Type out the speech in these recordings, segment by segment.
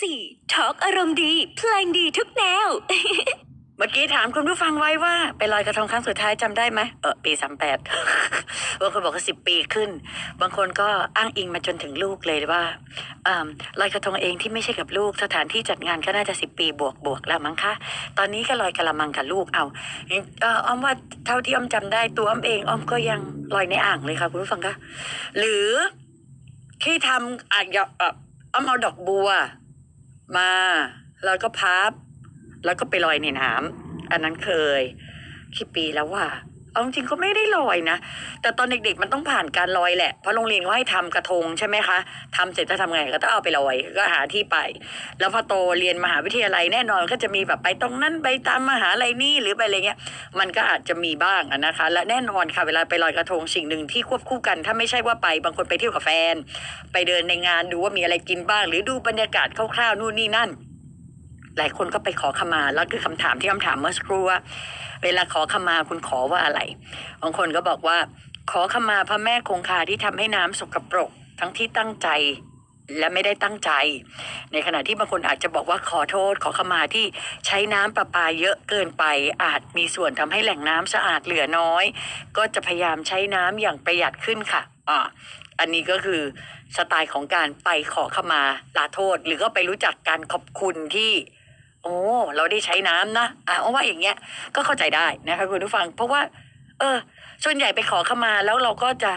4ทอล์กอารมณ์ดี เพลงดีทุกแนว เมื่อกี้ถามคุณผู้ฟังไว้ว่า ไปลอยกระทงครั้งสุดท้ายจำได้ไหมเออปีสามแปด บางคนบอกว่าสิบปีขึ้น บางคนก็อ้างอิงมาจนถึงลูกเลยว่าอ่าลอยกระทงเองที่ไม่ใช่กับลูก สถานที่จัดงานก็น่าจะสิบปีบวกบวกแล้วมั้งคะ ตอนนี้ก็ลอยกระมังกับลูกเอาเอออ้อมว่าเท่าที่อ้อมจำได้ตัวอ้อมเองอ้อมก็ยังลอยในอ่างเลยค่ะคุณผู้ฟังคะหรือ ที่ทำอะอย่าเอ่ออ้อมเอาดอกบัว มาแล้วก็พับ แล้วก็ไปลอยในน้ำอันนั้นเคยกี่ปีแล้วว่า เอาจริงก็ไม่ได้ลอยนะ แต่ตอนเด็กๆมันต้องผ่านการลอยแหละ เพราะโรงเรียนเขาให้ทำกระทงใช่ไหมคะทำเสร็จจะทำไงก็ต้องเอาไปลอยก็หาที่ไป แล้วพอโตเรียนมหาวิทยาลัยแน่นอนก็จะมีแบบไปตรงนั้นไปตามมหาลัยนี่หรือไปอะไรเงี้ย มันก็อาจจะมีบ้างนะคะ และแน่นอนค่ะเวลาไปลอยกระทงสิ่งหนึ่งที่ควบคู่กัน ถ้าไม่ใช่ว่าไปบางคนไปเที่ยวกับแฟน ไปเดินในงานดูว่ามีอะไรกินบ้าง หรือดูบรรยากาศคร่าวๆนู่นนี่นั่น หลายคนก็ไปขอขมา แล้วคือคำถามที่คำถามเมื่อสักครู่ว่า เวลาขอขมาคุณขอว่าอะไร บางคนก็บอกว่า ขอขมาพระแม่คงคาที่ทำให้น้ำสกปรก ทั้งที่ตั้งใจและไม่ได้ตั้งใจ ในขณะที่บางคนอาจจะบอกว่าขอโทษขอขมาที่ใช้น้ำประปาเยอะเกินไป อาจมีส่วนทำให้แหล่งน้ำสะอาดเหลือน้อย ก็จะพยายามใช้น้ำอย่างประหยัดขึ้นค่ะอ่าอันนี้ก็คือสไตล์ของการไปขอขมาลาโทษ หรือก็ไปรู้จักการขอบคุณที่ โอ้เราได้ใช้น้ำนะอะเอาว่าอย่างเงี้ยก็เข้าใจได้นะคะคุณผู้ฟัง เพราะว่า เออ ส่วนใหญ่ไปขอขมาแล้วเราก็จะ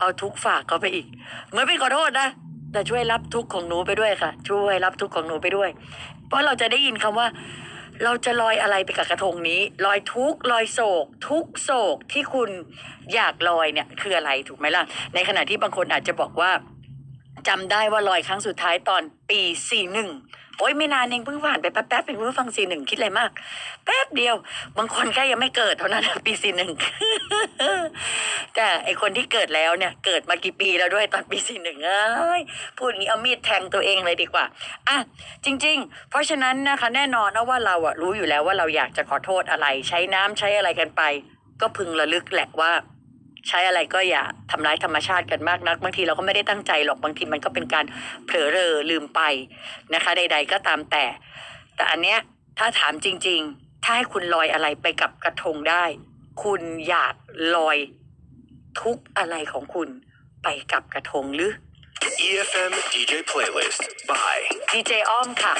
เอาทุกฝากเขาไปอีกเหมือนเป็นขอโทษนะแต่ช่วยรับทุกของหนูไปด้วยค่ะ ช่วยรับทุกของหนูไปด้วย เพราะเราจะได้ยินคำว่า เราจะลอยอะไรไปกับกระทงนี้ลอยทุกลอยโศก ทุกโศกที่คุณอยากลอยเนี่ยคืออะไรถูกไหมล่ะ ในขณะที่บางคนอาจจะบอกว่า จำได้ว่าลอยครั้งสุดท้ายตอนปีสี่หนึ่งโอ้ยไม่นานเองเพิ่งผ่านไปแป๊บๆเป็นผู้ฟังสี่หนึ่งคิดอะไรมาก แป๊บเดียว บางคนแค่ยังไม่เกิดเท่านั้นปีสี่หนึ่งแต่ไอคนที่เกิดแล้วเนี่ย เกิดมากี่ปีแล้วด้วยตอนปีสี่หนึ่งเอ้ยพูดงี้เอามีดแทงตัวเองเลยดีกว่าอะจริง ๆ เพราะฉะนั้นนะคะแน่นอนนะว่าเราอะรู้อยู่แล้วว่าเราอยากจะขอโทษอะไร ใช้น้ำใช้อะไรกันไป ก็พึงระลึกแหละว่า ใช้อะไรก็อย่าทำร้ายธรรมชาติกันมากนัก บางทีเราก็ไม่ได้ตั้งใจหรอกบางทีมันก็เป็นการเผลอเรอลืมไปนะคะ ใด ๆ ก็ตามแต่ แต่อันเนี้ยถ้าถามจริง ๆ ถ้าให้คุณลอยอะไรไปกับกระทงได้ คุณอยากลอยทุกอะไรของคุณไปกับกระทงหรือ EFM DJ playlist by ดีเจอ้อมค่ะ